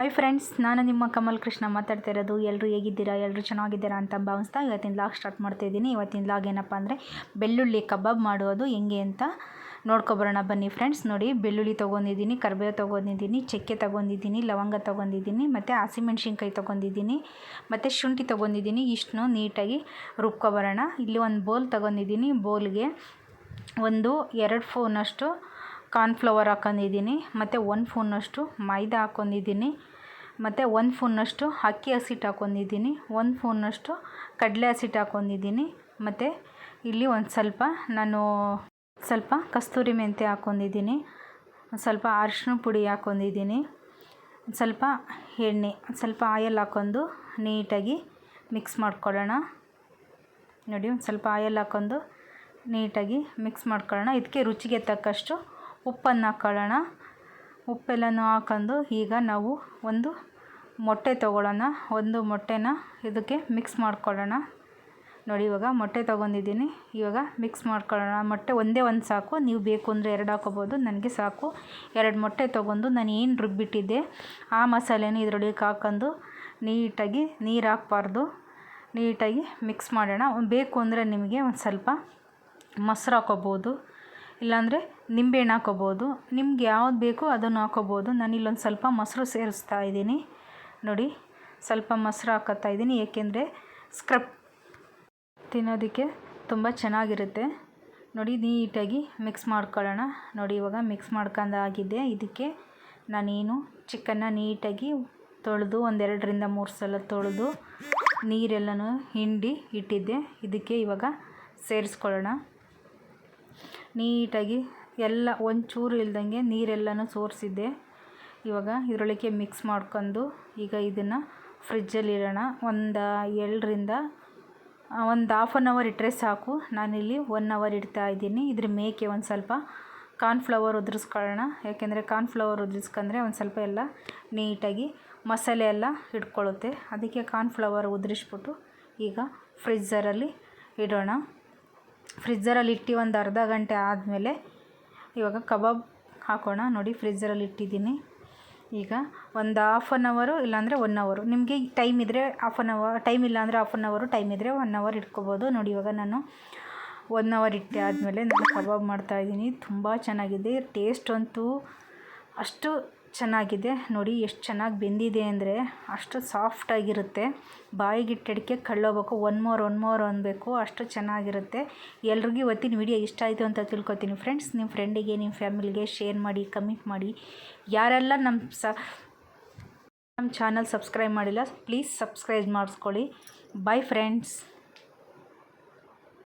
Hi friends ನಾನು ನಿಮ್ಮ ಕಮಲ್ ಕೃಷ್ಣ ಮಾತಾಡ್ತಾ ಇರೋದು. ಎಲ್ಲರೂ ಹೇಗಿದ್ದೀರಾ? ಎಲ್ಲರೂ ಚೆನ್ನಾಗಿದ್ದೀರಾ ಅಂತ ಭಾವಿಸ್ತಾ ಇವತ್ತಿನ ಲಾಗ್ ಸ್ಟಾರ್ಟ್ ಮಾಡ್ತಾ ಇದ್ದೀನಿ. ಇವತ್ತಿನ ಲಾಗ್ ಏನಪ್ಪ ಅಂದರೆ ಬೆಳ್ಳುಳ್ಳಿ ಕಬಾಬ್ ಮಾಡೋದು. ಹೆಂಗೆ ಅಂತ ನೋಡ್ಕೊಬರೋಣ. ಬನ್ನಿ ಫ್ರೆಂಡ್ಸ್ ನೋಡಿ ಬೆಳ್ಳುಳ್ಳಿ ತೊಗೊಂಡಿದ್ದೀನಿ, ಕರಿಬೇವು ತೊಗೊಂಡಿದ್ದೀನಿ, ಚಕ್ಕೆ ತೊಗೊಂಡಿದ್ದೀನಿ, ಲವಂಗ ತೊಗೊಂಡಿದ್ದೀನಿ, ಮತ್ತು ಹಸಿಮೆಣ್ಸಿನ್ಕಾಯಿ ತೊಗೊಂಡಿದ್ದೀನಿ, ಮತ್ತು ಶುಂಠಿ ತೊಗೊಂಡಿದ್ದೀನಿ. ಇಷ್ಟನ್ನು ನೀಟಾಗಿ ರುಬ್ಕೊಬರೋಣ. ಇಲ್ಲಿ ಒಂದು ಬೋಲ್ ತೊಗೊಂಡಿದ್ದೀನಿ. ಬೋಲ್ಗೆ ಒಂದು ಎರಡು ಫೋನಷ್ಟು ಕಾರ್ನ್ಫ್ಲವರ್ ಹಾಕೊಂಡಿದ್ದೀನಿ, ಮತ್ತು ಒಂದು ಫೋನಷ್ಟು ಮೈದಾ ಹಾಕೊಂಡಿದ್ದೀನಿ, ಮತ್ತು ಒಂದು ಫೋನಷ್ಟು ಅಕ್ಕಿ ಹಸಿಟ್ಟು ಹಾಕೊಂಡಿದ್ದೀನಿ, ಒಂದು ಫೋನಷ್ಟು ಕಡಲೆ ಹಸಿಟ್ಟು ಹಾಕೊಂಡಿದ್ದೀನಿ, ಮತ್ತು ಇಲ್ಲಿ ಒಂದು ಸ್ವಲ್ಪ ನಾನು ಸ್ವಲ್ಪ ಕಸ್ತೂರಿ ಮೆಂತೆ ಹಾಕೊಂಡಿದ್ದೀನಿ ಸ್ವಲ್ಪ ಅರಿಶಿನ ಪುಡಿ ಹಾಕ್ಕೊಂಡಿದ್ದೀನಿ ಸ್ವಲ್ಪ ಎಣ್ಣೆ ಸ್ವಲ್ಪ ಆಯಲ್ ಹಾಕೊಂಡು ನೀಟಾಗಿ ಮಿಕ್ಸ್ ಮಾಡ್ಕೊಳ್ಳೋಣ. ನೋಡಿ, ಒಂದು ಸ್ವಲ್ಪ ಆಯಲ್ ಹಾಕೊಂಡು ನೀಟಾಗಿ ಮಿಕ್ಸ್ ಮಾಡ್ಕೊಳ್ಳೋಣ. ಇದಕ್ಕೆ ರುಚಿಗೆ ತಕ್ಕಷ್ಟು ಉಪ್ಪನ್ನು ಹಾಕ್ಕೊಳ್ಳೋಣ ಉಪ್ಪೆಲ್ಲನೂ ಹಾಕೊಂಡು ಈಗ ನಾವು ಒಂದು ಮೊಟ್ಟೆ ತೊಗೊಳ್ಳೋಣ. ಒಂದು ಮೊಟ್ಟೆನ ಇದಕ್ಕೆ ಮಿಕ್ಸ್ ಮಾಡ್ಕೊಳ್ಳೋಣ. ನೋಡಿ, ಇವಾಗ ಮೊಟ್ಟೆ ತೊಗೊಂಡಿದ್ದೀನಿ. ಇವಾಗ ಮಿಕ್ಸ್ ಮಾಡ್ಕೊಳ್ಳೋಣ. ಮೊಟ್ಟೆ ಒಂದೇ ಒಂದು ಸಾಕು. ನೀವು ಬೇಕು ಅಂದರೆ ಎರಡು ಹಾಕೋಬೋದು ನನಗೆ ಸಾಕು. ಎರಡು ಮೊಟ್ಟೆ ತೊಗೊಂಡು ನಾನು ಏನು ರುಬ್ಬಿಟ್ಟಿದ್ದೆ, ಆ ಮಸಾಲೆನ ಇದರೊಳಗೆ ಹಾಕೊಂಡು ನೀಟಾಗಿ ನೀರು ಹಾಕ್ಬಾರ್ದು. ನೀಟಾಗಿ ಮಿಕ್ಸ್ ಮಾಡೋಣ. ಬೇಕು ಅಂದರೆ ನಿಮಗೆ ಒಂದು ಸ್ವಲ್ಪ ಮೊಸರು ಹಾಕೋಬೋದು ಇಲ್ಲಾಂದರೆ ನಿಂಬೆಹಣ್ಣು ಹಾಕೋಬೋದು ನಿಮ್ಗೆ ಯಾವ್ದು ಬೇಕೋ ಅದನ್ನು ಹಾಕೋಬೋದು ನಾನು ಇಲ್ಲೊಂದು ಸ್ವಲ್ಪ ಮೊಸರು ಸೇರಿಸ್ತಾ ಇದ್ದೀನಿ. ನೋಡಿ, ಸ್ವಲ್ಪ ಮೊಸರು ಹಾಕೋತಾ ಇದ್ದೀನಿ. ಏಕೆಂದರೆ ಸ್ಕ್ರಬ್ ತಿನ್ನೋದಕ್ಕೆ ತುಂಬ ಚೆನ್ನಾಗಿರುತ್ತೆ. ನೋಡಿ, ನೀಟಾಗಿ ಮಿಕ್ಸ್ ಮಾಡ್ಕೊಳ್ಳೋಣ. ನೋಡಿ, ಇವಾಗ ಮಿಕ್ಸ್ ಮಾಡ್ಕೊಂಡಾಗಿದೆ ಇದಕ್ಕೆ ನಾನೇನು ಚಿಕನ್ನ ನೀಟಾಗಿ ತೊಳೆದು, ಒಂದೆರಡರಿಂದ ಮೂರು ಸಲ ತೊಳೆದು ನೀರೆಲ್ಲನೂ ಹಿಂಡಿ ಇಟ್ಟಿದ್ದೆ. ಇದಕ್ಕೆ ಇವಾಗ ಸೇರಿಸ್ಕೊಳ್ಳೋಣ. ನೀಟಾಗಿ ಎಲ್ಲ ಒಂಚೂರು ಇಲ್ದಂಗೆ ನೀರೆಲ್ಲನೂ ಸೋರಿಸಿದ್ದೆ. ಇವಾಗ ಇದರೊಳಗೆ ಮಿಕ್ಸ್ ಮಾಡ್ಕೊಂಡು ಈಗ ಇದನ್ನು ಫ್ರಿಜ್ಜಲ್ಲಿ ಇಡೋಣ. ಒಂದು ಏಳರಿಂದ ಒಂದು ಹಾಫ್ ಆನ್ ಅವರ್ ಇಟ್ಟರೆ ಸಾಕು. ನಾನಿಲ್ಲಿ ಒನ್ ಅವರ್ ಇಡ್ತಾ ಇದ್ದೀನಿ. ಇದ್ರ ಮೇಕೆ ಒಂದು ಸ್ವಲ್ಪ ಕಾರ್ನ್ಫ್ಲವರ್ ಉದುರಿಸ್ಕೊಳ್ಳೋಣ. ಯಾಕೆಂದರೆ ಕಾರ್ನ್ಫ್ಲವರ್ ಉದುರಿಸ್ಕೊಂಡ್ರೆ ಒಂದು ಸ್ವಲ್ಪ ಎಲ್ಲ ನೀಟಾಗಿ ಮಸಾಲೆ ಎಲ್ಲ ಹಿಡ್ಕೊಳ್ಳುತ್ತೆ. ಅದಕ್ಕೆ ಕಾರ್ನ್ಫ್ಲವರ್ ಉದುರಿಸ್ಬಿಟ್ಟು ಈಗ ಫ್ರಿಜ್ಜರಲ್ಲಿ ಇಡೋಣ. ಫ್ರಿಜ್ಜರಲ್ಲಿ ಇಟ್ಟು ಒಂದು ಅರ್ಧ ಗಂಟೆ ಆದಮೇಲೆ ಇವಾಗ ಕಬಾಬ್ ಹಾಕೋಣ ನೋಡಿ ಫ್ರಿಜ್ಜರಲ್ಲಿ ಇಟ್ಟಿದ್ದೀನಿ. ಈಗ ಒಂದು ಹಾಫ್ ಆನ್ ಅವರು ಇಲ್ಲಾಂದರೆ ಒನ್ ಅವರು ನಿಮಗೆ ಟೈಮ್ ಇದ್ದರೆ ಹಾಫ್ ಆನ್ ಅವರ್ ಟೈಮ್ ಇಲ್ಲಾಂದರೆ ಹಾಫ್ ಆನ್ ಅವರು ಟೈಮ್ ಇದ್ದರೆ ಒನ್ ಅವರ್ ಇಟ್ಕೋಬೋದು. ನೋಡಿ ಇವಾಗ ನಾನು ಒನ್ ಅವರ್ ಇಟ್ಟೆ ಆದಮೇಲೆ ನಾನು ಕಬಾಬ್ ಮಾಡ್ತಾಯಿದ್ದೀನಿ ತುಂಬ ಚೆನ್ನಾಗಿದೆ. ಟೇಸ್ಟ್ ಅಂತೂ ಅಷ್ಟು ಚೆನ್ನಾಗಿದೆ. ನೋಡಿ ಎಷ್ಟು ಚೆನ್ನಾಗಿ ಬೆಂದಿದೆ ಅಂದರೆ ಅಷ್ಟು ಸಾಫ್ಟಾಗಿರುತ್ತೆ ಬಾಯಿಗಿಟ್ಟಡಿಕೆ ಕಳ್ಳೋಬೇಕು ಒನ್ ಮೋರ್ ಒನ್ ಮೋರ್ ಅನ್ಬೇಕು. ಅಷ್ಟು ಚೆನ್ನಾಗಿರುತ್ತೆ. ಎಲ್ರಿಗೂ ಇವತ್ತಿನ ವಿಡಿಯೋ ಇಷ್ಟ ಆಯಿತು ಅಂತ ತಿಳ್ಕೊತೀನಿ ಫ್ರೆಂಡ್ಸ್ ನಿಮ್ಮ ಫ್ರೆಂಡಿಗೆ ನಿಮ್ಮ ಫ್ಯಾಮಿಲಿಗೆ ಶೇರ್ ಮಾಡಿ ಕಮೆಂಟ್ ಮಾಡಿ. ಯಾರೆಲ್ಲ ನಮ್ಮ ಸ ನಮ್ಮ ಚಾನಲ್ ಸಬ್ಸ್ಕ್ರೈಬ್ ಮಾಡಿಲ್ಲ ಪ್ಲೀಸ್ ಸಬ್ಸ್ಕ್ರೈಬ್ ಮಾಡಿಸ್ಕೊಳ್ಳಿ. Bye friends